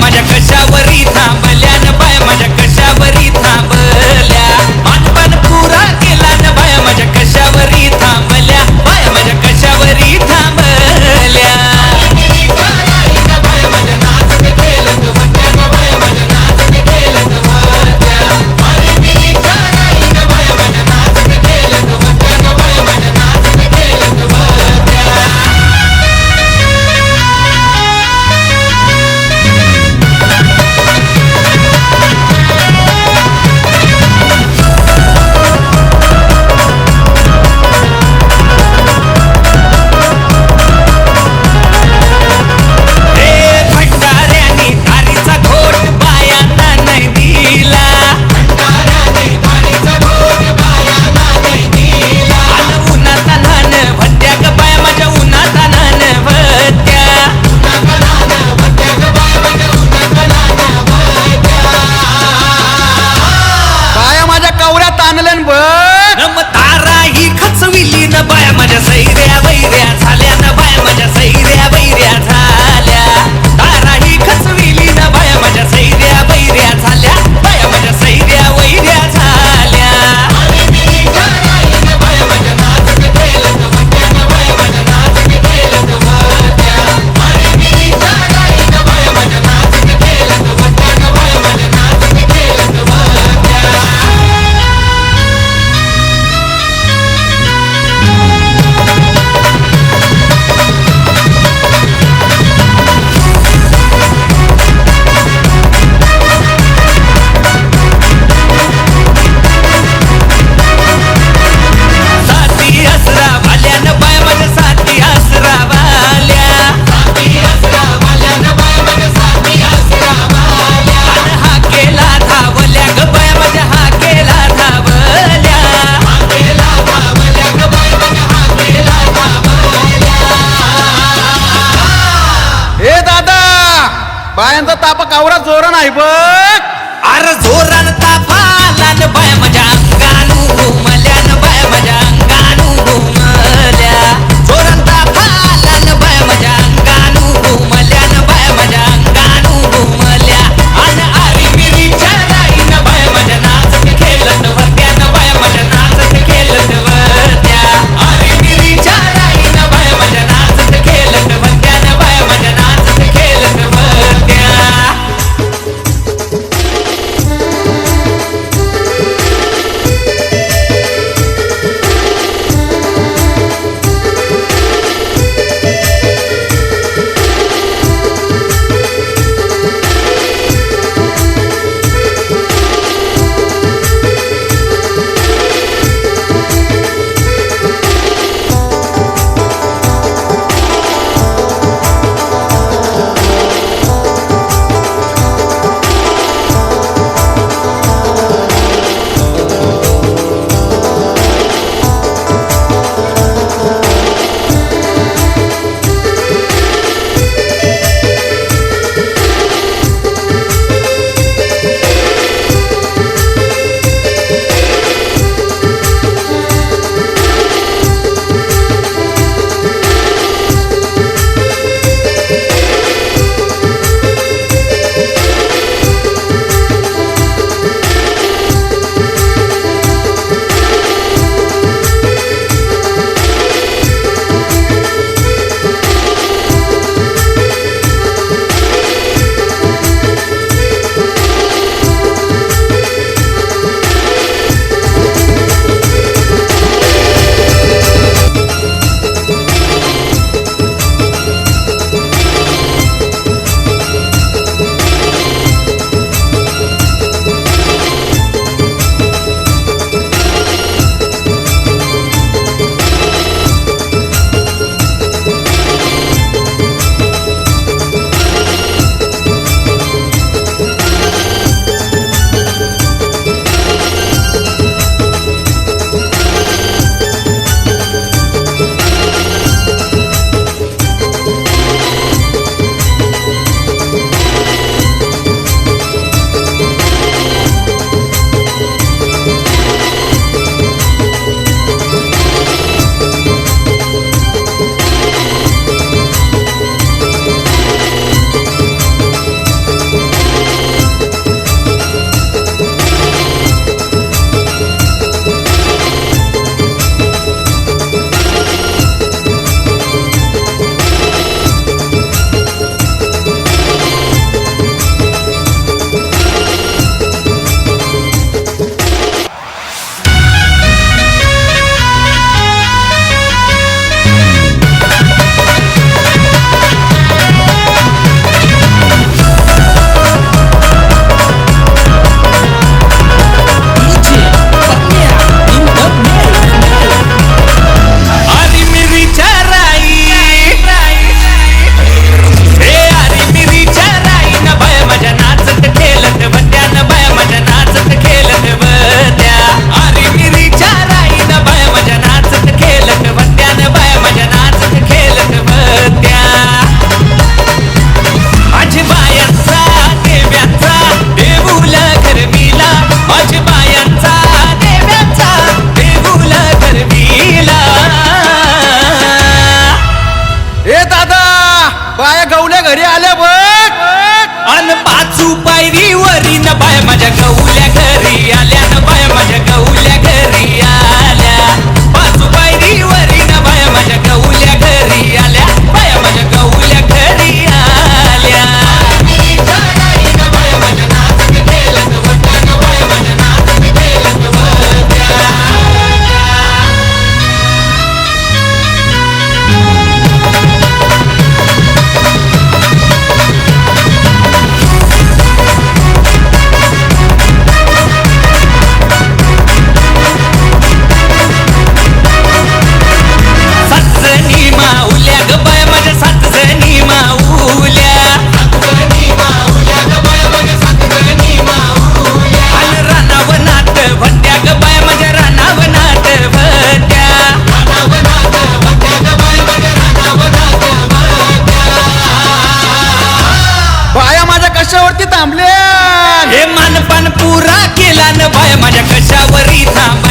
माझ्या कशावरी थांब नाही बघ. अरे झोरण तापा लाल बाय मजा बाया गवल्या घरी आल्या बघ. अन पाचू पायरीवरीन बाया माझ्या गवल्या घरी आल्या न बाया माझ्या गवल्या थांबले. हे मानपान पुरा केला न बाय माझ्या कशावरी थांब.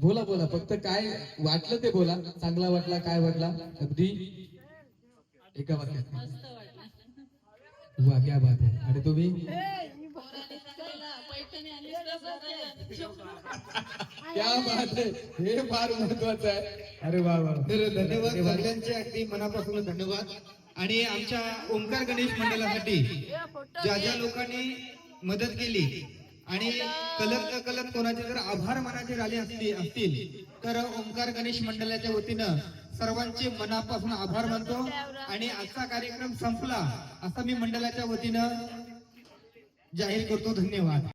बोला बोला. फक्त काय वाटलं ते बोला. चांगला वाटला काय वाटला? अगदी एका वाक्यात. वा क्या बात आहे. आणि तुम्ही? क्या बात आहे. हे फार महत्वाचं आहे. अरे वा वा. तर धन्यवाद सगळ्यांचे. अगदी मनापासून धन्यवाद. आणि आमच्या ओंकार गणेश मंडळासाठी ज्या ज्या लोकांनी मदत केली आणि कलत कलत कोणाचे जर आभार मानाचे झाले असतील असतील तर ओंकार गणेश मंडळाच्या वतीनं सर्वांचे मनापासून आभार मानतो. आणि आजचा कार्यक्रम संपला असं मी मंडळाच्या वतीनं जाहीर करतो. धन्यवाद.